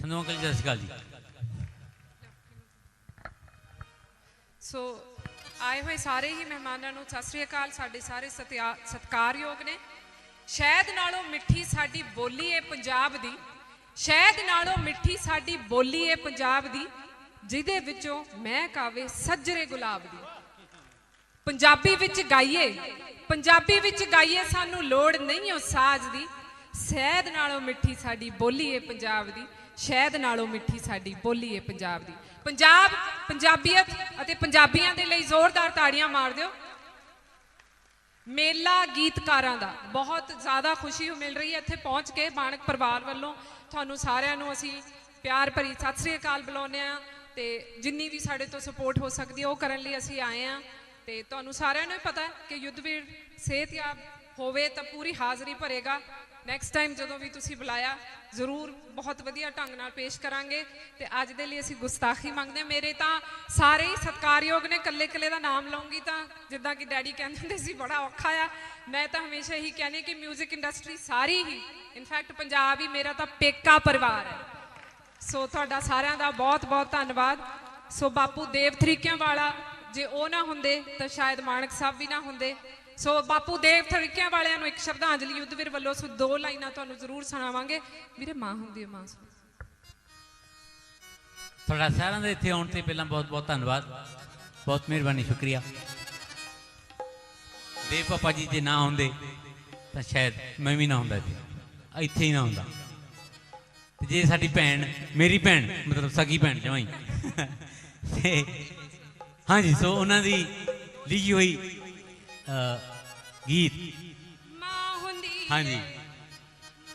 Sandhu uncle ਜੀ, ਸਤਿ ਸ਼੍ਰੀ ਅਕਾਲ ਜੀ। ਸੋ ਆਏ ਹੋਏ ਸਾਰੇ ਹੀ ਮਹਿਮਾਨਾਂ ਨੂੰ ਸਤਿ ਸ੍ਰੀ ਅਕਾਲ। ਸਾਡੇ ਸਾਰੇ ਸਤਿਕਾਰਯੋਗ ਨੇ। ਸ਼ਹਿਦ ਨਾਲੋਂ ਮਿੱਠੀ ਸਾਡੀ ਬੋਲੀ ਏ ਪੰਜਾਬ ਦੀ। ਸ਼ਹਿਦ ਨਾਲੋਂ ਮਿੱਠੀ ਸਾਡੀ ਬੋਲੀ ਏ ਪੰਜਾਬ ਦੀ, ਜਿਹਦੇ ਵਿੱਚੋਂ ਮੈਂ ਕਾਵੇ ਸੱਜਰੇ ਗੁਲਾਬ ਦੀ। ਪੰਜਾਬੀ ਵਿੱਚ ਗਾਈਏ, ਪੰਜਾਬੀ ਵਿੱਚ ਗਾਈਏ ਸਾਨੂੰ ਲੋੜ ਨਹੀਂ ਉਹ ਸਾਜ਼ ਦੀ। ਸ਼ਹਿਦ ਨਾਲੋਂ ਮਿੱਠੀ ਸਾਡੀ ਬੋਲੀ ਏ ਪੰਜਾਬ ਦੀ। ਸ਼ਹਿਦ ਨਾਲੋਂ ਮਿੱਠੀ ਸਾਡੀ ਬੋਲੀ ਏ ਪੰਜਾਬ ਦੀ। ਪੰਜਾਬ, ਪੰਜਾਬੀਅਤ ਅਤੇ ਪੰਜਾਬੀਆਂ ਦੇ ਲਈ ਜ਼ੋਰਦਾਰ ਤਾੜੀਆਂ ਮਾਰ ਦਿਓ। ਮੇਲਾ ਗੀਤਕਾਰਾਂ ਦਾ, ਬਹੁਤ ਜ਼ਿਆਦਾ ਖੁਸ਼ੀ ਮਿਲ ਰਹੀ ਹੈ ਇੱਥੇ ਪਹੁੰਚ ਕੇ ਬਾਣਕ ਪਰਿਵਾਰ ਵੱਲੋਂ। ਤੁਹਾਨੂੰ ਸਾਰਿਆਂ ਨੂੰ ਅਸੀਂ ਪਿਆਰ ਭਰੀ ਸਤਿ ਸ੍ਰੀ ਅਕਾਲ ਬੁਲਾਉਂਦੇ ਆ ਤੇ ਜਿੰਨੀ ਵੀ ਸਾਡੇ ਤੋਂ ਸਪੋਰਟ ਹੋ ਸਕਦੀ ਹੈ, ਉਹ ਕਰਨ ਲਈ ਅਸੀਂ ਆਏ ਆ ਤੇ ਤੁਹਾਨੂੰ ਸਾਰਿਆਂ ਨੂੰ ਹੀ ਪਤਾ ਹੈ ਕਿ ਯੁੱਧਵੀਰ ਸਿਹਤਯਾਬ ਹੋਵੇ ਤਾਂ ਪੂਰੀ ਹਾਜ਼ਰੀ ਭਰੇਗਾ। ਨੈਕਸਟ ਟਾਈਮ ਜਦੋਂ ਵੀ ਤੁਸੀਂ ਬੁਲਾਇਆ ਜ਼ਰੂਰ ਬਹੁਤ ਵਧੀਆ ਢੰਗ ਨਾਲ ਪੇਸ਼ ਕਰਾਂਗੇ ਤੇ ਅੱਜ ਦੇ ਲਈ ਅਸੀਂ ਗੁਸਤਾਖੀ ਮੰਗਦੇ ਹਾਂ। ਮੇਰੇ ਤਾਂ ਸਾਰੇ ਹੀ ਸਤਿਕਾਰਯੋਗ ਨੇ ਕੱਲੇ ਕੱਲੇ ਦਾ ਨਾਮ ਲਾਉਂਗੀ ਤਾਂ ਜਿੱਦਾਂ ਕਿ ਡੈਡੀ ਕਹਿੰਦੇ ਹੁੰਦੇ ਸੀ, ਬੜਾ ਔਖਾ ਆ। ਮੈਂ ਤਾਂ ਹਮੇਸ਼ਾ ਹੀ ਕਹਿੰਦੀ ਕਿ 뮤직 ਇੰਡਸਟਰੀ ਸਾਰੀ ਹੀ ਇਨਫੈਕਟ ਪੰਜਾਬ ਹੀ ਮੇਰਾ ਤਾਂ ਪੇਕਾ ਪਰਿਵਾਰ ਹੈ। ਸੋ ਤੁਹਾਡਾ ਸਾਰਿਆਂ ਦਾ ਬਹੁਤ ਬਹੁਤ ਧੰਨਵਾਦ। ਸੋ ਬਾਪੂ ਦੇਵ ਤਰੀਕਿਆਂ ਵਾਲਾ ਜੇ ਉਹ ਨਾ ਹੁੰਦੇ ਤਾਂ ਸ਼ਾਇਦ ਮਾਨਕ ਸਾਹਿਬ ਵੀ ਨਾ ਹੁੰਦੇ। ਸੋ ਬਾਪੂ ਦੇਵ ਥੜਕਿਆਂ ਵਾਲਿਆਂ ਨੂੰ ਇੱਕ ਸ਼ਰਧਾਂਜਲੀ ਯੁੱਧਵੀਰ ਵੱਲੋਂ ਸੋ ਦੋ ਲਾਈਨਾਂ ਤੁਹਾਨੂੰ ਜ਼ਰੂਰ ਸੁਣਾਵਾਂਗੇ। ਵੀਰੇ, ਮਾਂ ਹੁੰਦੀ ਹੈ, ਮਾਂ ਤੁਹਾਡਾ ਸਾਰਿਆਂ ਦੇ ਇੱਥੇ ਆਉਣ ਤੇ ਪਹਿਲਾਂ ਬਹੁਤ ਬਹੁਤ ਧੰਨਵਾਦ। ਬਹੁਤ ਮਿਹਰਬਾਨੀ, ਸ਼ੁਕਰੀਆ। ਦੇਵ ਪਾਪਾ ਜੀ ਜੇ ਨਾ ਆਉਂਦੇ, ਤਾਂ ਸ਼ਾਇਦ ਮੈਂ ਵੀ ਨਾ ਹੁੰਦਾ ਜੀ ਇੱਥੇ ਹੀ ਨਾ ਹੁੰਦਾ ਤੇ ਜੇ ਸਾਡੀ ਭੈਣ, ਮੇਰੀ ਭੈਣ, ਮਤਲਬ ਸਗੀ ਭੈਣ ਜਮਾਈ। ਤੇ ਹਾਂਜੀ, ਸੋ ਉਹਨਾਂ ਦੀ ਲਿਖੀ ਹੋਈ ਅ, ਗੀਤ ਮਾਂ ਹੁੰਦੀ ਹਾਂਜੀ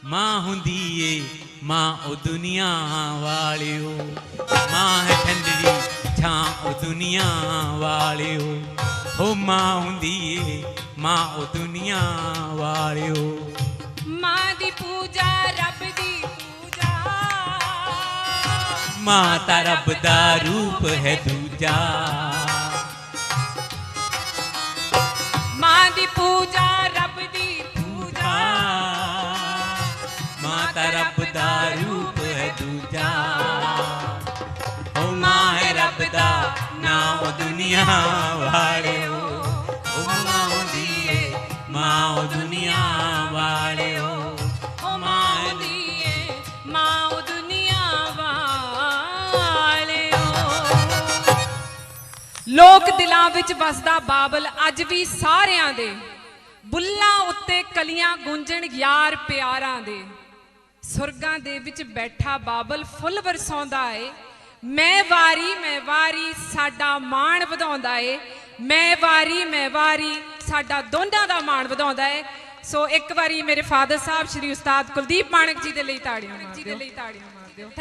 ਮਾਂ ਹੁੰਦੀ ਏ ਮਾਂ ਉਹ ਦੁਨੀਆ ਵਾਲਿਓ ਮਾਂ ਹੈ ਠੰਡਰੀ ਛਾਂ ਉਹ ਦੁਨੀਆ ਵਾਲਿਓ ਹੋ ਮਾਂ ਹੁੰਦੀ ਏ ਮਾਂ ਉਹ ਦੁਨੀਆ ਵਾਲਿਓ ਮਾਂ ਦੀ ਪੂਜਾ ਰੱਬ ਦੀ ਪੂਜਾ ਮਾਂ ਤਾਂ ਰੱਬ ਦਾ ਰੂਪ ਓ ਹੈ ਰੱਬ ਦਾ ਨਾਮ ਦੁਨੀਆ ਵਾਲਿਓ। ਓ ਹੁੰਦੀ ਏ ਮਾਂ ਉਹ ਦੁਨੀਆ ਵਾਲਿਓ। ਓ ਹੁੰਦੀ ਏ ਮਾਂ ਉਹ ਦੁਨੀਆ ਵਾਲਿਓ। ਲੋਕ ਦਿਲਾਂ ਵਿੱਚ ਵਸਦਾ ਬਾਬਲ ਅੱਜ ਵੀ ਸਾਰਿਆਂ ਦੇ। ਬੁੱਲਾਂ ਉੱਤੇ ਕਲੀਆਂ ਗੂੰਜਣ ਯਾਰ ਪਿਆਰਾਂ ਦੇ। ਸੁਰਗਾਂ ਦੇ ਵਿੱਚ ਬੈਠਾ ਬਾਬਲ ਫੁੱਲ ਵਰਸਾਉਂਦਾ ਏ। ਮੈਂ ਵਾਰੀ ਮੈਂ ਵਾਰੀ ਸਾਡਾ ਮਾਣ ਵਧਾਉਂਦਾ ਏ। ਮੈਂ ਵਾਰੀ ਮੈਂ ਵਾਰੀ ਸਾਡਾ ਦੋਨਾਂ ਦਾ ਮਾਣ ਵਧਾਉਂਦਾ ਏ। ਸੋ ਇੱਕ ਵਾਰੀ ਮੇਰੇ ਫਾਦਰ ਸਾਹਿਬ ਸ਼੍ਰੀ ਉਸਤਾਦ ਕੁਲਦੀਪ ਮਾਨਕ ਜੀ ਦੇ ਲਈ ਤਾੜੀਆਂ ਮਾਰ ਦਿਓ।